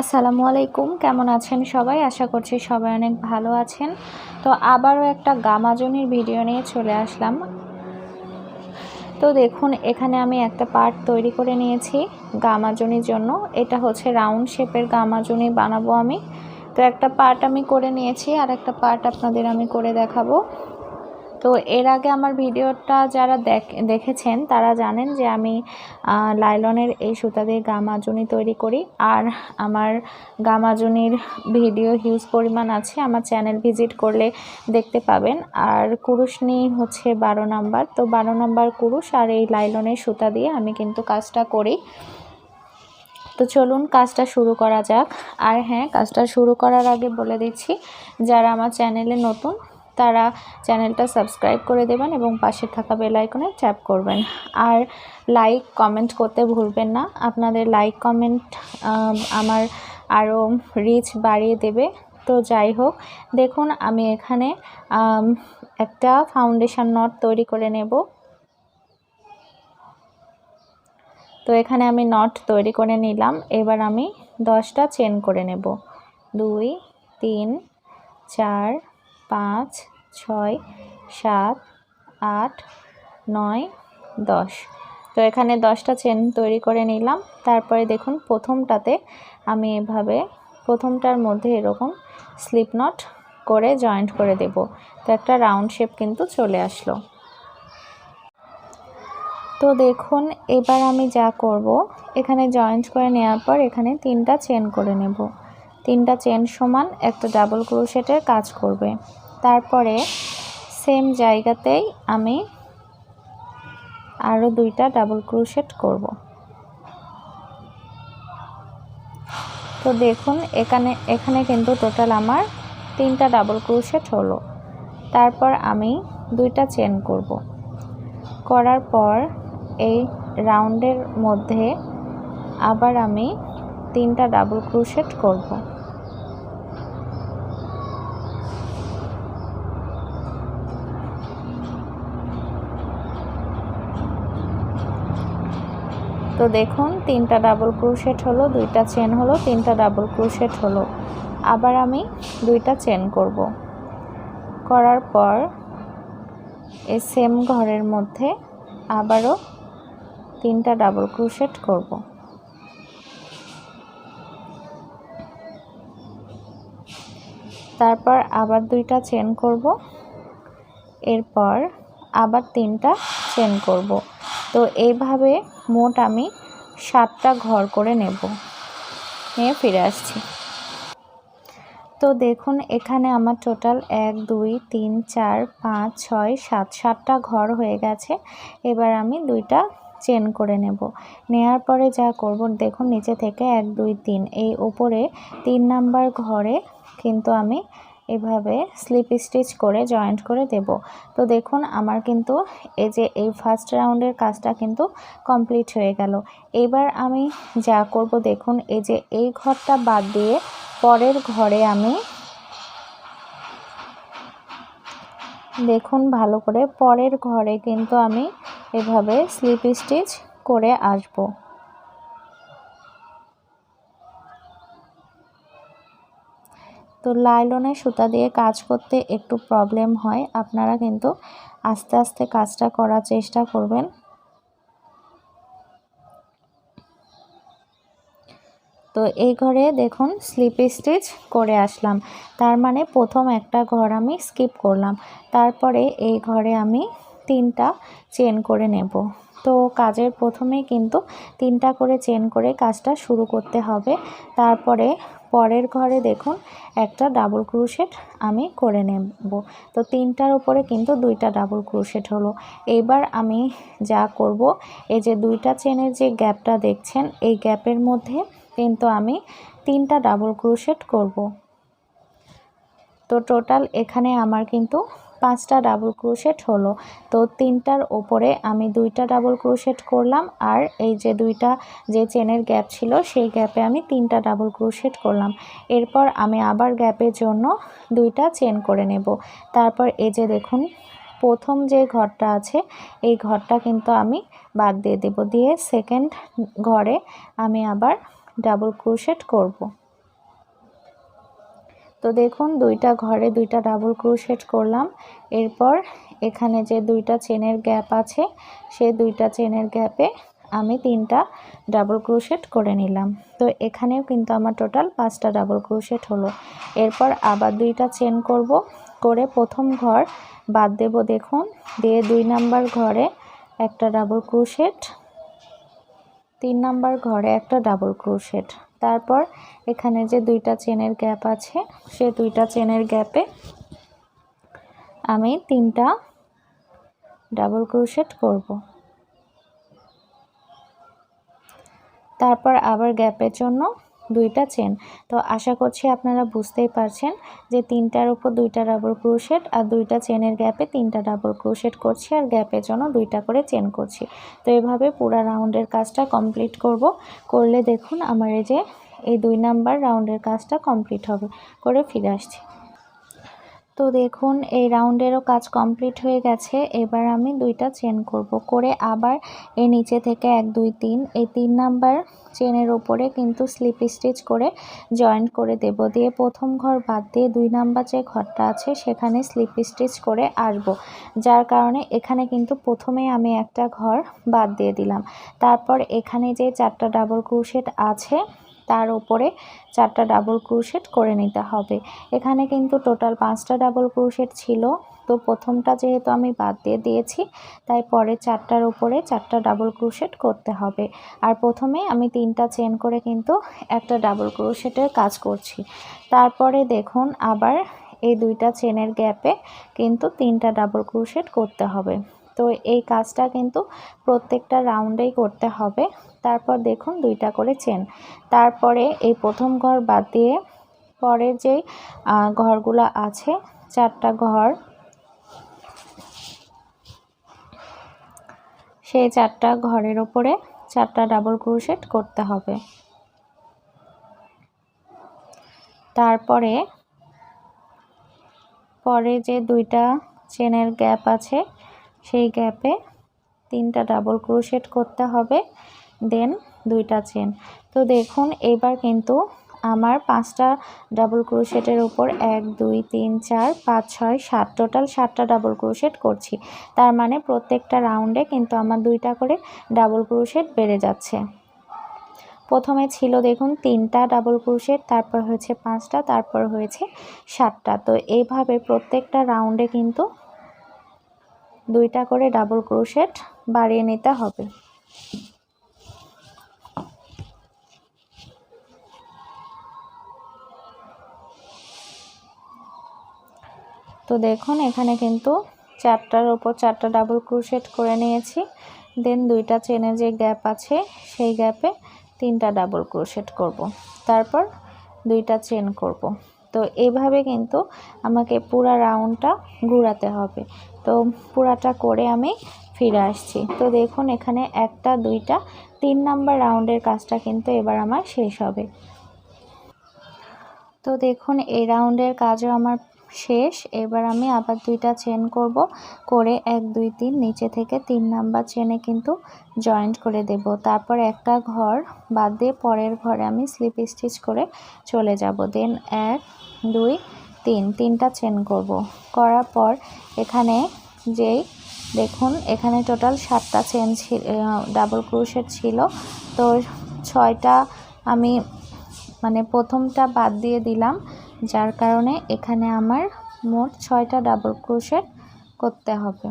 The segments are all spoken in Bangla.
আসসালামু আলাইকুম, কেমন আছেন সবাই? আশা করছি সবাই অনেক ভালো আছেন। তো আবারও একটা গামাজনির ভিডিও নিয়ে চলে আসলাম। তো দেখুন, এখানে আমি একটা পার্ট তৈরি করে নিয়েছি গামাজনির জন্য। এটা হচ্ছে রাউন্ড শেপের গামাজনি বানাবো আমি। তো একটা পার্ট আমি করে নিয়েছি আর একটা পার্ট আপনাদের আমি করে দেখাবো। তো এর আগে আমার ভিডিওটা যারা দেখেছেন, তারা জানেন যে আমি লাইলনের এই সুতা দিয়ে গামাজুনি তৈরি করি। আর আমার গামাজুনির ভিডিও হিউজ পরিমাণ আছে, আমার চ্যানেল ভিজিট করলে দেখতে পাবেন। আর কুরুশনি হচ্ছে বারো নাম্বার। তো বারো নাম্বার কুরুশ আর এই লাইলনের সুতা দিয়ে আমি কিন্তু কাজটা করি। তো চলুন কাজটা শুরু করা যাক। আর হ্যাঁ কাজটা শুরু করার আগে বলে দিচ্ছি, যারা আমার চ্যানেলে নতুন তারা চ্যানেলটা সাবস্ক্রাইব করে দেবেন এবং পাশে থাকা বেল আইকনে ট্যাপ করবেন। আর লাইক কমেন্ট করতে ভুলবেন না। আপনাদের লাইক কমেন্ট আমার আরও রিচ বাড়িয়ে দেবে। তো যাই হোক, দেখুন আমি এখানে একটা ফাউন্ডেশন নট তৈরি করে নেব। তো এখানে আমি নট তৈরি করে নিলাম। এবার আমি দশটা চেন করে নেব। দুই, তিন, চার, পাঁচ ছয়, সাত, আট, নয়, দশ। তো এখানে দশটা চেন তৈরি করে নিলাম। তারপরে দেখুন, প্রথমটাতে আমি এভাবে, প্রথমটার মধ্যে এরকম স্লিপ নট করে জয়েন্ট করে দেব। তো একটা রাউন্ড শেপ কিন্তু চলে আসলো। তো দেখুন, এবার আমি যা করব, এখানে জয়েন্ট করে নেওয়ার পর এখানে তিনটা চেন করে নেব। তিনটা চেন সমান একটা ডাবল ক্রোশেটের কাজ করবে। তারপরে সেম জায়গাতেই আমি আরও দুইটা ডাবল ক্রুশেট করব। তো দেখুন, এখানে এখানে কিন্তু টোটাল আমার তিনটা ডাবল ক্রুশেট হলো। তারপর আমি দুইটা চেন করব। করার পর এই রাউন্ডের মধ্যে আবার আমি তিনটা ডাবল ক্রুশেট করব। তো দেখুন, তিনটা ডাবল ক্রুশেট হলো, দুইটা চেন হলো, তিনটা ডাবল ক্রুশেট হলো। আবার আমি দুইটা চেন করব। করার পর এই সেম ঘরের মধ্যে আবারও তিনটা ডাবল ক্রুশেট করব। তারপর আবার দুইটা চেন করব। এরপর আবার তিনটা চেন করব। তো এইভাবে মোট আমি সাতটা ঘর করে নেব। নিয়ে ফিরে আসছি। তো দেখুন, এখানে আমার টোটাল এক, দুই, তিন, চার, পাঁচ, ছয়, সাত, সাতটা ঘর হয়ে গেছে। এবার আমি দুইটা চেন করে নেব। নেয়ার পরে যা করব, দেখুন, নিচে থেকে এক, দুই, তিন, এই ওপরে তিন নাম্বার ঘরে কিন্তু আমি এভাবে স্লিপ স্টিচ করে জয়েন্ট করে দেব। তো দেখুন, আমার কিন্তু এই যে এই ফার্স্ট রাউন্ডের কাজটা কিন্তু কমপ্লিট হয়ে গেল। এবার আমি যা করব, দেখুন, এই যে এই ঘরটা বাদ দিয়ে পরের ঘরে আমি দেখুন, ভালো করে পরের ঘরে কিন্তু আমি এভাবে স্লিপ স্টিচ করে আসব। তো লাইলনের সুতা দিয়ে কাজ করতে একটু প্রবলেম হয়। আপনারা কিন্তু আস্তে আস্তে কাজটা করার চেষ্টা করবেন। তো এই ঘরে দেখুন স্লিপ স্টিচ করে আসলাম। তার মানে প্রথম একটা ঘর আমি স্কিপ করলাম। তারপরে এই ঘরে আমি তিনটা চেন করে নেব। তো কাজের প্রথমেই কিন্তু তিনটা করে চেন করে কাজটা শুরু করতে হবে। তারপরে পরের ঘরে দেখুন, একটা ডাবল ক্রুশেট আমি করে নেব। তো তিনটার উপরে কিন্তু দুইটা ডাবল ক্রুশেট হলো। এইবার আমি যা করব, এই যে দুইটা চেনের যে গ্যাপটা দেখছেন, এই গ্যাপের মধ্যে কিন্তু আমি তিনটা ডাবল ক্রুশেট করব। তো টোটাল এখানে আমার কিন্তু পাঁচটা ডাবল ক্রোশেট হলো। তো তিনটার ওপরে আমি দুইটা ডাবল ক্রোশেট করলাম আর এই যে দুইটা যে চেনের গ্যাপ ছিল, সেই গ্যাপে আমি তিনটা ডাবল ক্রোশেট করলাম। এরপর আমি আবার গ্যাপের জন্য দুইটা চেন করে নেব। তারপর এই যে দেখুন, প্রথম যে ঘরটা আছে, এই ঘরটা কিন্তু আমি বাদ দিয়ে দেব। দিয়ে সেকেন্ড ঘরে আমি আবার ডাবল ক্রোশেট করব। তো দেখুন, দুইটা ঘরে দুইটা ডাবল ক্রোশেট করলাম। এরপর এখানে যে দুইটা চেনের গ্যাপ আছে, সেই দুইটা চেনের গ্যাপে আমি তিনটা ডাবল ক্রোশেট করে নিলাম। তো এখানেও কিন্তু আমার টোটাল পাঁচটা ডাবল ক্রোশেট হলো। এরপর আবার দুইটা চেন করব। করে প্রথম ঘর বাদ দেব, দেখুন, দিয়ে দুই নাম্বার ঘরে একটা ডাবল ক্রোশেট তিন নাম্বার ঘরে একটা ডাবল ক্রোশেট তারপর এখানে যে দুইটা চেনের গ্যাপ আছে, সে দুইটা চেনের গ্যাপে আমি তিনটা ডাবল ক্রোশেট করব। তারপর আবার গ্যাপের জন্য দুইটা চেন তো আশা করছি আপনারা বুঝতেই পারছেন যে তিনটার উপর দুইটা ডাবল ক্রোশেট আর দুইটা চেনের গ্যাপে তিনটা ডাবল ক্রোশেট করছি আর গ্যাপের জন্য দুইটা করে চেন করছি। তো এভাবে পুরো রাউন্ডের কাজটা কমপ্লিট করব। করলে দেখুন আমার এই যে, এই দুই নাম্বার রাউন্ডের কাজটা কমপ্লিট হবে। করে ফিরে আসছি। তো দেখুন, এই রাউন্ডেরও কাজ কমপ্লিট হয়ে গেছে। এবার আমি দুইটা চেন করব করে আবার এই নিচে থেকে এক, দুই, তিন, এই তিন নাম্বার চেনের ওপরে কিন্তু স্লিপ স্টিচ করে জয়েন্ট করে দেব। দিয়ে প্রথম ঘর বাদ দিয়ে দুই নাম্বার যে ঘরটা আছে, সেখানে স্লিপ স্টিচ করে আসব। যার কারণে এখানে কিন্তু প্রথমে আমি একটা ঘর বাদ দিয়ে দিলাম। তারপর এখানে যে চারটা ডাবল ক্রুশেট আছে তার উপরে চারটা ডাবল ক্রুশেট করে নিতে হবে। এখানে কিন্তু টোটাল পাঁচটা ডাবল ক্রুশেট ছিল। তো প্রথমটা যেহেতু আমি বাদ দিয়ে দিয়েছি, তাই পরে চারটার উপরে চারটা ডাবল ক্রুশেট করতে হবে। আর প্রথমে আমি তিনটা চেন করে কিন্তু একটা ডাবল ক্রুশেটের কাজ করছি। তারপরে দেখুন আবার এই দুইটা চেনের গ্যাপে কিন্তু তিনটা ডাবল ক্রুশেট করতে হবে। তো এই কাজটা কিন্তু প্রত্যেকটা রাউন্ডেই করতে হবে। তারপর দেখুন দুইটা করে চেন তারপরে এই প্রথম ঘর বাদ দিয়ে পরে যে ঘরগুলো আছে, চারটা ঘর, সেই চারটা ঘরের ওপরে চারটা ডাবল ক্রুশেট করতে হবে। তারপরে পরে যে দুইটা চেনের গ্যাপ আছে সেই গ্যাপে তিনটা ডাবল ক্রোশেট করতে হবে দেন দুইটা চেন তো দেখুন, এবার কিন্তু আমার পাঁচটা ডাবল ক্রোশেটের উপর এক, দুই, তিন, চার, পাঁচ, ছয়, সাত টোটাল সাতটা ডাবল ক্রোশেট করছি। তার মানে প্রত্যেকটা রাউন্ডে কিন্তু আমার দুইটা করে ডাবল ক্রোশেট বেড়ে যাচ্ছে। প্রথমে ছিল দেখুন, তিনটা ডাবল ক্রোশেট তারপর হয়েছে পাঁচটা, তারপর হয়েছে সাতটা। তো এইভাবে প্রত্যেকটা রাউন্ডে কিন্তু দুইটা করে ডাবল ক্রোশেট বাড়িয়ে নিতে হবে তো দেখুন, এখানে কিন্তু চারটার ওপর চারটা ডাবল ক্রোশেট করে নিয়েছি দেন দুইটা চেনে যে গ্যাপ আছে, সেই গ্যাপে তিনটা ডাবল ক্রোশেট করব। তারপর দুইটা চেন করব। তো এইভাবে কিন্তু আমাকে পুরা রাউন্ডটা ঘুরাতে হবে তো পুরাটা করে আমি ফিরে আসছি। তো দেখুন, এখানে একটা, দুইটা, তিন নাম্বার রাউন্ডের কাজটা কিন্তু এবার আমার শেষ হবে। তো দেখুন, এই রাউন্ডের কাজও আমার শেষ। এবার আমি আবার দুইটা চেন করব, করে এক, দুই, তিন, নিচে থেকে তিন নাম্বার চেনে কিন্তু জয়েন্ট করে দেব। তারপর একটা ঘর বাদ দিয়ে পরের ঘরে আমি স্লিপ স্টিচ করে চলে যাব। দেন এক, দুই তিন, তিনটা চেন করব। করার পর এখানে যেই, দেখুন, এখানে টোটাল সাতটা চেন ডাবল ক্রুশের ছিল। তো ছয়টা আমি মানে প্রথমটা বাদ দিয়ে দিলাম, যার কারণে এখানে আমার মোট ছয়টা ডাবল ক্রোশেট করতে হবে।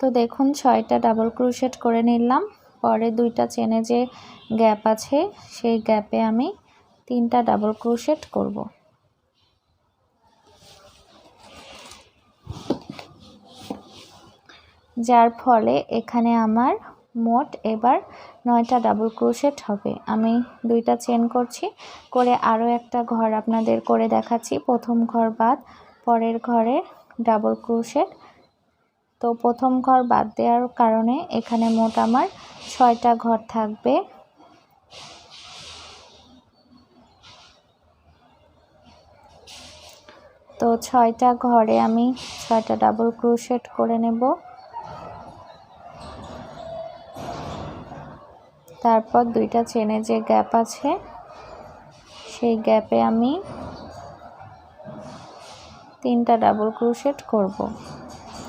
তো দেখুন, ছয়টা ডাবল ক্রোশেট করে নিলাম। পরে দুইটা চেনে যে গ্যাপ আছে, সেই গ্যাপে আমি তিনটা ডাবল ক্রোশেট করব। যার ফলে এখানে আমার মোট এবার নয়টা ডাবল ক্রোশেট হবে। আমি দুইটা চেন করছি, করে আরও একটা ঘর আপনাদের করে দেখাচ্ছি। প্রথম ঘর বাদ, পরের ঘরে ডাবল ক্রোশেট তো প্রথম ঘর বাদ দেওয়ার কারণে এখানে মোট আমার ছয়টা ঘর থাকবে তো ছয়টা ঘরে আমি ছয়টা ডাবল ক্রোশেট করে নেব তারপর দুইটা চেনে যে গ্যাপ আছে, সেই গ্যাপে আমি তিনটা ডাবল ক্রোশেট করব।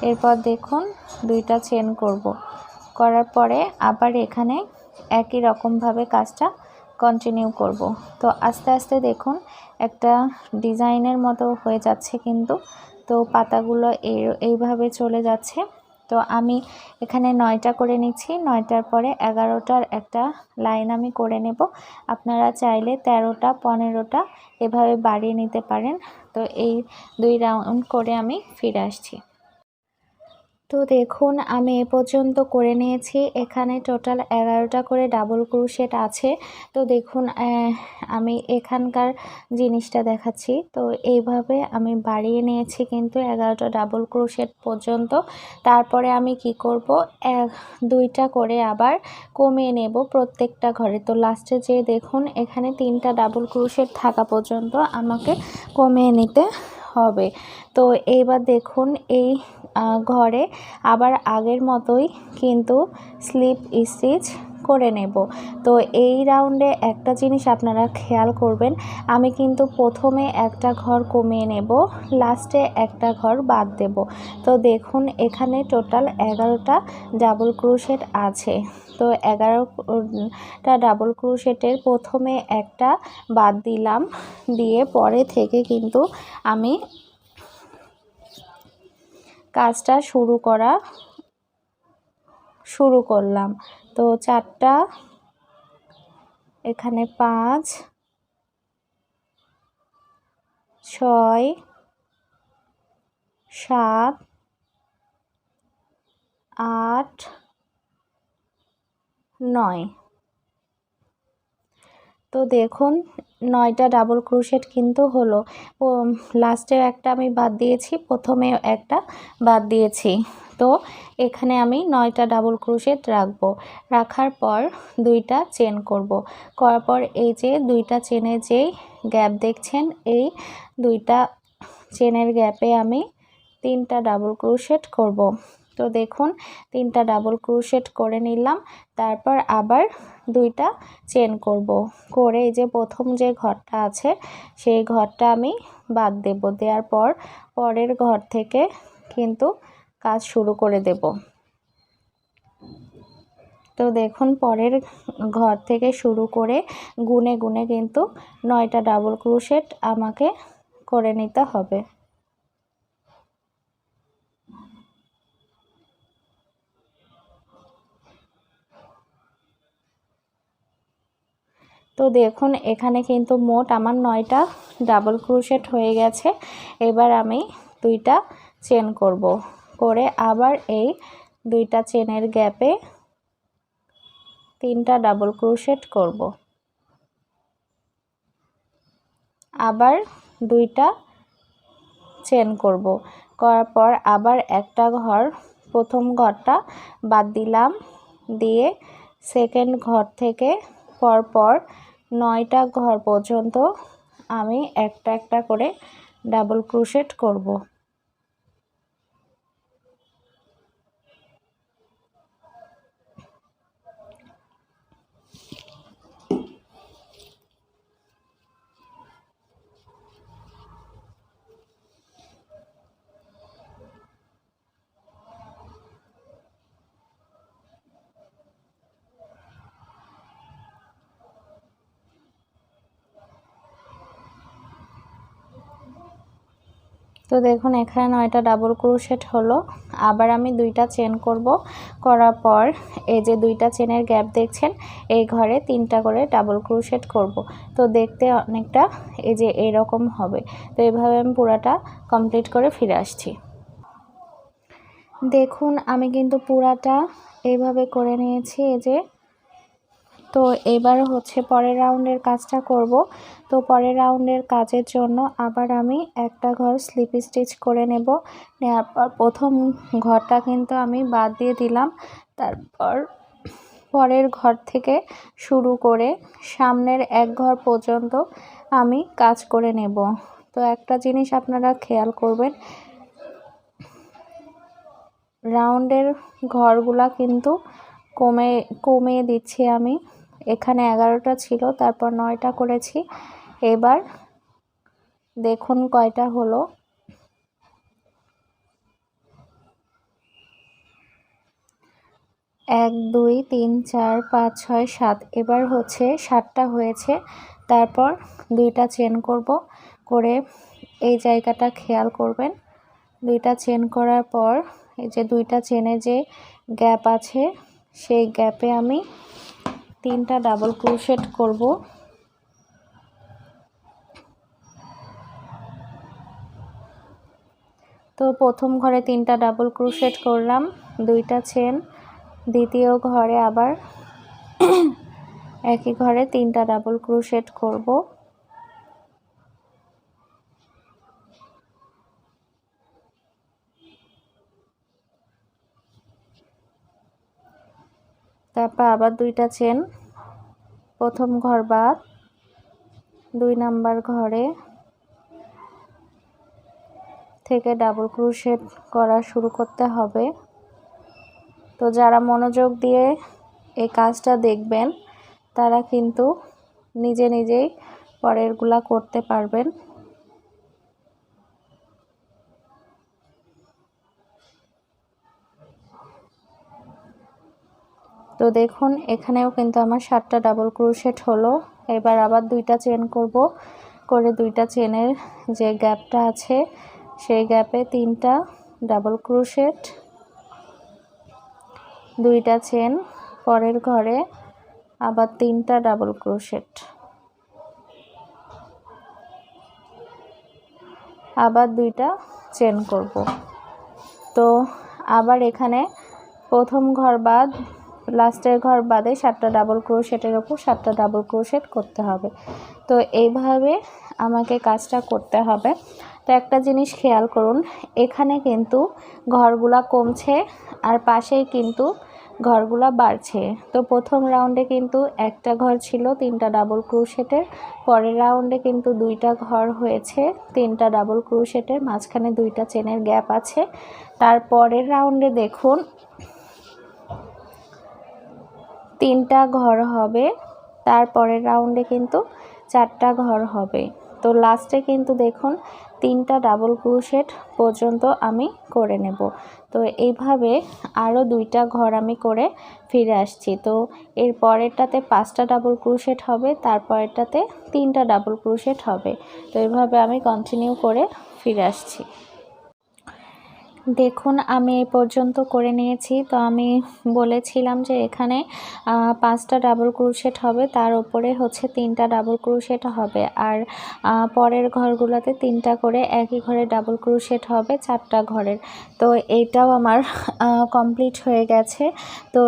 এরপর দেখুন, দুইটা চেন করব। করার পরে আবার এখানে একই রকমভাবে কাজটা কন্টিনিউ করব। তো আস্তে আস্তে দেখুন, একটা ডিজাইনের মতো হয়ে যাচ্ছে কিন্তু। তো পাতাগুলো এই, এইভাবে চলে যাচ্ছে। তো আমি এখানে নয়টা করে নিচ্ছি। নয়টার পরে এগারোটার একটা লাইন আমি করে নেব। আপনারা চাইলে তেরোটা, পনেরোটা এভাবে বাড়িয়ে নিতে পারেন। তো এই দুই রাউন্ড করে আমি ফিরে আসছি। তো দেখুন, আমি এ পর্যন্ত করে নিয়েছি। এখানে টোটাল এগারোটা করে ডাবল ক্রুশেট আছে। তো দেখুন আমি এখানকার জিনিসটা দেখাচ্ছি। তো এইভাবে আমি বাড়িয়ে নিয়েছি কিন্তু এগারোটা ডাবল ক্রুশেট পর্যন্ত। তারপরে আমি কি করব? এক, দুইটা করে আবার কমিয়ে নেব প্রত্যেকটা ঘরে। তো লাস্টে যে দেখুন, এখানে তিনটা ডাবল ক্রুশেট থাকা পর্যন্ত আমাকে কমিয়ে নিতে হবে। তো এইবার দেখুন এই ঘরে আবার আগের মতোই কিন্তু স্লিপ স্টিচ করে নেব। তো এই রাউন্ডে একটা জিনিস আপনারা খেয়াল করবেন, আমি কিন্তু প্রথমে একটা ঘর কমিয়ে নেব লাস্টে একটা ঘর বাদ দেব। তো দেখুন, এখানে টোটাল এগারোটা ডাবল ক্রুশেট আছে। তো এগারোটা ডাবল ক্রুশেটের প্রথমে একটা বাদ দিলাম, দিয়ে পরে থেকে কিন্তু আমি কাজটা শুরু করা শুরু করলাম। তো চারটা, এখানে পাঁচ, ছয়, সাত, আট, নয়। তো দেখুন, নয়টা ডাবল ক্রুশেট কিন্তু হলো। লাস্টের একটা আমি বাদ দিয়েছি, প্রথমে একটা বাদ দিয়েছি। তো এখানে আমি নয়টা ডাবল ক্রুশেট রাখব রাখার পর দুইটা চেন করব। করার পর এই যে দুইটা চেনে যেই গ্যাপ দেখছেন, এই দুইটা চেনের গ্যাপে আমি তিনটা ডাবল ক্রুশেট করব। তো দেখুন, তিনটা ডাবল ক্রুশেট করে নিলাম, তারপর আবার দুইটা চেন করব করে এই যে প্রথম যে ঘরটা আছে, সেই ঘরটা আমি বাদ দেব দেওয়ার পর পরের ঘর থেকে কিন্তু কাজ শুরু করে দেব। তো দেখুন, পরের ঘর থেকে শুরু করে গুনে গুনে কিন্তু নয়টা ডাবল ক্রুশেট আমাকে করে নিতে হবে। তো দেখুন, এখানে কিন্তু মোট আমার নয়টা ডাবল ক্রুশেট হয়ে গেছে। এবার আমি দুইটা চেন করব। করে আবার এই দুইটা চেনের গ্যাপে তিনটা ডাবল ক্রুশেট করব। আবার দুইটা চেন করব। করার পর আবার একটা ঘর, প্রথম ঘরটা বাদ দিলাম, দিয়ে সেকেন্ড ঘর থেকে পরপর নয়টা ঘর পর্যন্ত আমি একটা একটা করে ডাবল ক্রুশেট করব। তো দেখুন, এখানে নয়টা ডাবল ক্রোশেট হলো। আবার আমি দুইটা চেন করব। করার পর এই যে দুইটা চেনের গ্যাপ দেখছেন, এই ঘরে তিনটা করে ডাবল ক্রোশেট করব। তো দেখতে অনেকটা এই যে এরকম হবে। তো এভাবে আমি পুরাটা কমপ্লিট করে ফিরে আসছি। দেখুন, আমি কিন্তু পুরাটা এইভাবে করে নিয়েছি। এই যে তো এবার হচ্ছে পরের রাউন্ডের কাজটা করব। তো পরের রাউন্ডের কাজের জন্য আবার আমি একটা ঘর স্লিপ স্টিচ করে নেব। নেওয়ার পর প্রথম ঘরটা কিন্তু আমি বাদ দিয়ে দিলাম। তারপর পরের ঘর থেকে শুরু করে সামনের এক ঘর পর্যন্ত আমি কাজ করে নেব। তো একটা জিনিস আপনারা খেয়াল করবেন, রাউন্ডের ঘরগুলা কিন্তু কমে, কমিয়ে দিচ্ছি আমি। এখানে এগারোটা ছিল, তারপর নয়টা করেছি। এবার দেখুন কয়টা হলো। এক, দুই, তিন, চার, পাঁচ, ছয়, সাত, এবার হচ্ছে সাতটা হয়েছে। তারপর দুইটা চেন করব করে এই জায়গাটা খেয়াল করবেন। দুইটা চেন করার পর এই যে দুইটা চেনে যে গ্যাপ আছে, সেই গ্যাপে আমি তিনটা ডাবল ক্রোশেট করব। তো প্রথম ঘরে তিনটা ডাবল ক্রোশেট করলাম, দুইটা চেন দ্বিতীয় ঘরে আবার একই ঘরে তিনটা ডাবল ক্রোশেট করব। তারপর আবার দুইটা চেন। প্রথম ঘর বাদ, দুই নাম্বার ঘরে থেকে ডাবল ক্রোশেট করা শুরু করতে হবে। তো যারা মনোযোগ দিয়ে এই কাজটা দেখবেন, তারা কিন্তু নিজে নিজেই পরেরগুলা করতে পারবেন। তো দেখুন, এখানেও কিন্তু আমার সাতটা ডাবল ক্রোশেট হলো। এবার আবার দুইটা চেন করব। করে দুইটা চেনের যে গ্যাপটা আছে, সেই গ্যাপে তিনটা ডাবল ক্রোশেট দুইটা চেন পরের ঘরে আবার তিনটা ডাবল ক্রোশেট আবার দুইটা চেন করব। তো আবার এখানে প্রথম ঘর বাদ লাস্টের ঘর বাদে সাতটা ডাবল ক্রোশেটের ওপর সাতটা ডাবল ক্রোশেট করতে হবে। তো এইভাবে আমাকে কাজটা করতে হবে। তো একটা জিনিস খেয়াল করুন, এখানে কিন্তু ঘরগুলা কমছে আর পাশেই কিন্তু ঘরগুলা বাড়ছে। তো প্রথম রাউন্ডে কিন্তু একটা ঘর ছিল তিনটা ডাবল ক্রুশেটের পরের রাউন্ডে কিন্তু দুইটা ঘর হয়েছে তিনটা ডাবল ক্রুশেটের মাঝখানে দুইটা চেনের গ্যাপ আছে। তার পরের রাউন্ডে দেখুন তিনটা ঘর হবে। তারপরের রাউন্ডে কিন্তু চারটা ঘর হবে। তো লাস্টে কিন্তু দেখুন, তিনটা ডাবল ক্রুশেট পর্যন্ত আমি করে নেব। তো এইভাবে আরও দুইটা ঘর আমি করে ফিরে আসছি। তো এর পরেরটাতে পাঁচটা ডাবল ক্রুশেট হবে তারপরেরটাতে তিনটা ডাবল ক্রুশেট হবে। তো এইভাবে আমি কন্টিনিউ করে ফিরে আসছি। দেখুন, আমি এই পর্যন্ত করে নিয়েছি। তো আমি বলেছিলাম যে এখানে পাঁচটা ডাবল ক্রুশেট হবে। তার ওপরে হচ্ছে তিনটা ডাবল ক্রুশেট হবে। আর পরের ঘরগুলোতে তিনটা করে একই ঘরে ডাবল ক্রুশেট হবে, চারটা ঘরের। তো এইটাও আমার কমপ্লিট হয়ে গেছে। তো